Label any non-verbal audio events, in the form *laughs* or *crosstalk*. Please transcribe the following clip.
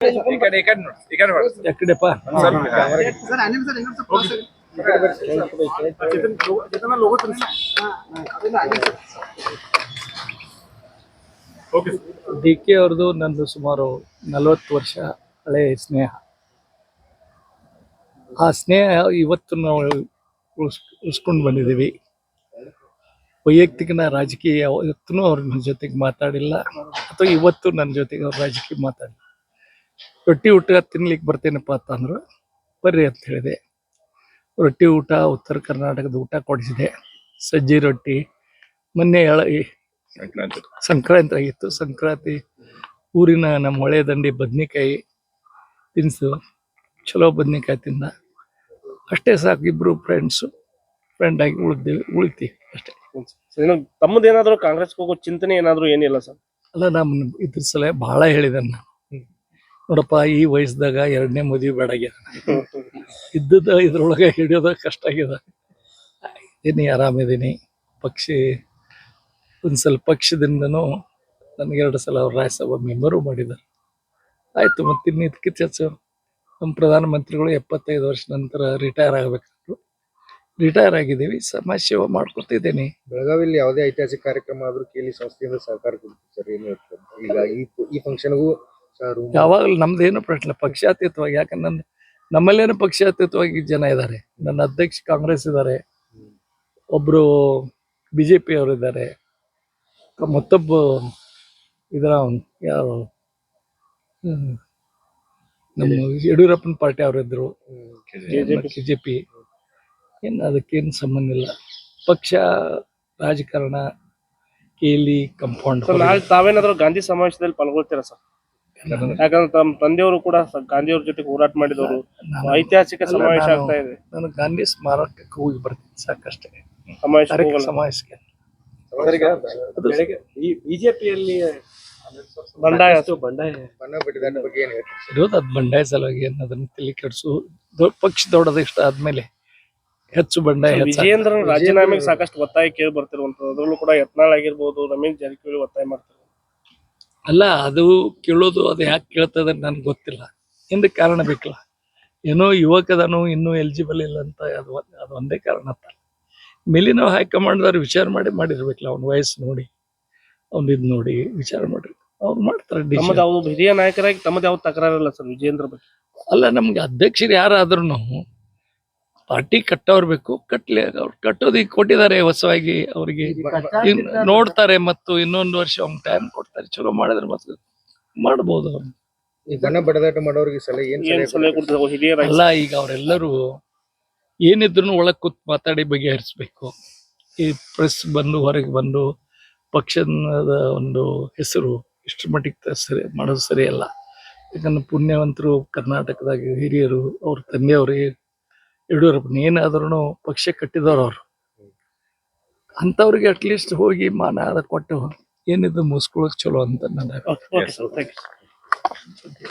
ಈ ಕಡೆ ಈ ಕಡೆ ನೋಡಿ ಈ ಕಡೆ ನೋಡಿ. ಎಕಡೆಪ್ಪ ಸರ್ ಅನಿಲ್ ಸರ್ ಹೆಂಗ್. ಸರ್. process? ಡಿ ಕೆ ಅವ್ರದ್ದು ನಂದು ಸುಮಾರು ನಲವತ್ತು ವರ್ಷ ಹಳೆಯ ಸ್ನೇಹ. ಆ ಸ್ನೇಹ ಇವತ್ತು ನಾವು ಬಂದಿದೀವಿ ಉಳಿಸ್ಕೊಂಡು ಬಂದಿದ್ದೀವಿ. ವೈಯಕ್ತಿಕ ನಾ ರಾಜಕೀಯ ಯಾವತ್ತೂ ಅವ್ರ ನನ್ನ ಜೊತೆಗೆ ಮಾತಾಡಿಲ್ಲ. ಅಥವಾ ಇವತ್ತು ನನ್ನ ಜೊತೆಗೆ ಅವ್ರ ರಾಜಕೀಯ ಮಾತಾಡಿಲ್ಲ. ರೊಟ್ಟಿ ಊಟ ತಿನ್ಲಿಕ್ಕೆ ಬರ್ತೇನಪ್ಪ ಅಂತಂದ್ರು ಬರ್ರಿ ಅಂತ ಹೇಳಿದೆ. ರೊಟ್ಟಿ ಊಟ ಉತ್ತರ ಕರ್ನಾಟಕದ ಊಟ ಕೊಡಿಸಿದೆ. ಸಜ್ಜಿ ರೊಟ್ಟಿ ಮೊನ್ನೆ ಎಳ ಸಂಕ್ರಾಂತಿ. ಆಗಿತ್ತು. ಸಂಕ್ರಾಂತಿ ಊರಿನ ನಮ್ಮ ಹೊಳೆ ದಂಡಿ ಬದ್ನಿಕಾಯಿ ತಿನ್ಸು. ಚಲೋ ಬದ್ನಿಕಾಯಿ ತಿಂದ. ಅಷ್ಟೇ ಸಾಕು ಇಬ್ರು ಫ್ರೆಂಡ್ಸು ಫ್ರೆಂಡ್ ಆಗಿ ಉಳಿದೇವೆ ಉಳಿತೀವಿ ಅಷ್ಟೇ. ತಮ್ಮದೇನಾದರೂ ತಮ್ಮದೇನಾದ್ರೂ ಕಾಂಗ್ರೆಸ್ ಹೋಗೋ ಚಿಂತನೆ ಏನಾದರೂ ಏನಿಲ್ಲ ಸರ್? ಅಲ್ಲ ನಮ್ಮ ಇದ್ರ ಸಲ ಭಾಳ ಹೇಳಿದೆ ನಾನು ನೋಡಪ್ಪ ಈ ವಯಸ್ಸದಾಗ ಎರಡನೇ ಮದುವೆ ಬೇಡ ಆಗ್ಯದ. *laughs* ಇದ್ದದ ಇದ್ರೊಳಗೆ ಹಿಡಿಯೋದ ಕಷ್ಟ ಆಗ್ಯದ. ಇದೀನಿ ಆರಾಮಿದ್ದೀನಿ ಪಕ್ಷಿ ಒಂದು ಸ್ವಲ್ಪ ಪಕ್ಷದಿಂದನೂ ನನಗೆ ಎರಡು ಸಲ ಅವ್ರು ರಾಜ್ಯಸಭಾ ಮೆಂಬರು ಮಾಡಿದ್ದಾರೆ ಆಯ್ತು ಮತ್ತೆ ಇನ್ನು ಇದಕ್ಕೆ ಚರ್ಚೆ ನಮ್ಮ ಪ್ರಧಾನಮಂತ್ರಿಗಳು ಎಪ್ಪತ್ತೈದು ವರ್ಷ ನಂತರ ರಿಟೈರ್ ಆಗಬೇಕಂದ್ರು. ರಿಟೈರ್ ಆಗಿದ್ದೀವಿ ಸಮಾಜ ಸೇವೆ ಮಾಡ್ಕೊತಿದ್ದೀನಿ ಬೆಳಗಾವಿಯಲ್ಲಿ ಯಾವುದೇ ಐತಿಹಾಸಿಕ ಕಾರ್ಯಕ್ರಮ ಆದರೂ ಕೇಳಿ ಸಂಸ್ಥೆಯಿಂದ ಸಹಕಾರ ಕೊಡ್ತೀವಿ ಸರ್ ಏನು ಈ ಈ ಫಂಕ್ಷನ್ಗೂ ಯಾವಾಗಲೂ ನಮ್ದೇನು ಪ್ರಶ್ನೆ ಪಕ್ಷಾತೀತವಾಗಿ ಯಾಕಂದ್ರೆ ನನ್ನ ನಮ್ಮಲ್ಲೇನು ಪಕ್ಷಾತೀತವಾಗಿ ಜನ ಇದ್ದಾರೆ. ನನ್ನ ಅಧ್ಯಕ್ಷ ಕಾಂಗ್ರೆಸ್ ಇದ್ದಾರೆ. ಒಬ್ರು ಬಿ ಜೆ ಇದ್ದಾರೆ. ಮತ್ತೊಬ್ಬ ಇದರ ಯಾರು? ಹ್ಮ್, ನಮ್ಮ ಯಡಿಯೂರಪ್ಪನ ಪಾರ್ಟಿ ಅವರಿದ್ದರು ಕೆ ಜೆ ಪಿ ಏನು ಅದಕ್ಕೇನು ಸಂಬಂಧ ಇಲ್ಲ. ಪಕ್ಷ ರಾಜಕಾರಣ ಕೇಲಿ ಕಂಪೌಂಡ್ ನಾಳೆ ತಾವೇನಾದ್ರೂ ಗಾಂಧಿ ಸಮಾವೇಶದಲ್ಲಿ ಪಾಲ್ಗೊಳ್ತೀರಾ ಸರ್? ಯಾಕಂದ್ರೆ ತಮ್ಮ ತಂದೆಯವರು ಕೂಡ ಸ- ಗಾಂಧಿಯವ್ರ ಜೊತೆ ಹೋರಾಟ ಮಾಡಿದವರು. ಐತಿಹಾಸಿಕ ಸಮಾವೇಶ ಆಗ್ತಾ ಇದೆ. ನಾನು ಗಾಂಧಿ ಸ್ಮಾರಕಕ್ಕೆ ಹೋಗಿ ಬರ್ತೀನಿ ಸಾಕಷ್ಟೇ. ಸಮಾವೇಶ ಸಮಾವೇಶಕ್ಕೆ. ಈ ಬಿಜೆಪಿಯಲ್ಲಿ ಬಂಡಾಯ. ಬಂಡಾಯ. ಇರೋದು ಅದು ಬಂಡಾಯ ಸಲುವಾಗಿ ಏನು ಅದನ್ನು ತಲೆ ಕೆಡಿಸು. ಪಕ್ಷ ದೊಡ್ಡದಿಷ್ಟ ಆದ್ಮೇಲೆ ಹೆಚ್ಚು ಬಂಡಾಯ ಹೆಚ್ಚಾಗ್ತದೆ. ವಿಜಯೇಂದ್ರ ರಾಜೀನಾಮೆಗೆ ಸಾಕಷ್ಟು ಒತ್ತಾಯ ಕೇಳಿ ಬರ್ತಿರುವಂತ ಅದ್ರಲ್ಲೂ ಕೂಡ ಯತ್ನಾಳ್ ಆಗಿರ್ಬೋದು ರಮೇಶ್ ಜಾರಕಿಹೊಳಿ ಒತ್ತಾಯ ಮಾಡ್ತಾರೆ. ಅಲ್ಲ ಅದು ಕೇಳೋದು ಅದು ಯಾಕೆ ಕೇಳ್ತದೆ ನನ್ಗೆ ಗೊತ್ತಿಲ್ಲ. ಹಿಂದೆ ಕಾರಣ ಬೇಕಲ್ಲ. ಏನೋ ಯುವಕದನು ಇನ್ನೂ ಎಲಿಜಿಬಲ್ ಇಲ್ಲ ಅಂತ ಅದು ಒಂದ್- ಅದು ಒಂದೇ ಕಾರಣ ಅಂತ. ಮೇಲಿನ ಹೈಕಮಾಂಡ್ದವ್ರು ವಿಚಾರ ಮಾಡಿ ಮಾಡಿರ್ಬೇಕಲ್ಲ ಅವ್ನ ವಯಸ್ಸು ನೋಡಿ. ಅವ್ನ ಇದು ನೋಡಿ ವಿಚಾರ ಮಾಡಿ. ಅವ್ರು ಮಾಡ್ತಾರೆ ತಮ್ಮದು ಹಿರಿಯ ನಾಯಕರಾಗಿ ತಮ್ಮದು ಯಾವ ತಕರಾರಿಲ್ಲ ಸರ್ ವಿಜೇಂದ್ರ ಬಗ್ಗೆ? ಅಲ್ಲ ನಮ್ಗೆ ಅಧ್ಯಕ್ಷರು ಯಾರಾದ್ರೂ ಪಾರ್ಟಿ ಕಟ್ಟೋರ್ ಬೇಕು ಕಟ್ಲಿ ಅವ್ರು ಕಟ್ಟೋದಕ್ಕೆ ಕೊಟ್ಟಿದ್ದಾರೆ ಹೊಸವಾಗಿ ಅವರಿಗೆ. ನೋಡ್ತಾರೆ ಮತ್ತು ಇನ್ನೊಂದು ವರ್ಷ ಅವ್ನ್ ಟೈಮ್ ಕೊಡ್ತಾರೆ ಚಲೋ ಮಾಡಿದ್ರೆ ಮತ್ತೆ ಮಾಡ್ಬೋದು ಅವ್ರು ಈ ಬಣ್ಣ ಬಡದಾಟ ಮಾಡೋರಿಗೆ ಸಲ ಏನ್ ಏನ್ ಸಲಹೆ ಹಿರಿಯರಾಗಿ? ಅಲ್ಲ ಈಗ ಅವರೆಲ್ಲರೂ ಏನಿದ್ರು ಒಳಗ್ ಕೂತ್ ಮಾತಾಡಿ ಬಗೆಹರಿಸ್ಬೇಕು. ಈ ಪ್ರೆಸ್ ಬಂದು ಹೊರಗೆ ಬಂದು ಪಕ್ಷದ ಒಂದು ಹೆಸರು ಇಷ್ಟು ಮಟ್ಟಿಗೆ ಸರಿ ಮಾಡೋದು ಸರಿಯಲ್ಲ. ಯಾಕಂದ್ರೆ ಪುಣ್ಯವಂತರು ಕರ್ನಾಟಕದಾಗ ಹಿರಿಯರು ಅವ್ರ ತಂದೆಯವರು ಯಡಿಯೂರಪ್ಪನ ಏನಾದ್ರೂ ಪಕ್ಷ ಕಟ್ಟಿದವ್ರು ಅವರು. ಅಂಥವ್ರಿಗೆ ಅಟ್ಲೀಸ್ಟ್ ಹೋಗಿ ಮಾನ ಅದ ಕೊಟ್ಟು ಏನಿದು ಮುಗಿಸ್ಕೊಳ್ಳೋಕೆ ಚಲೋ ಅಂತ ನನ್ನ ಓಕೆ ಸರ್ ಥ್ಯಾಂಕ್ ಯು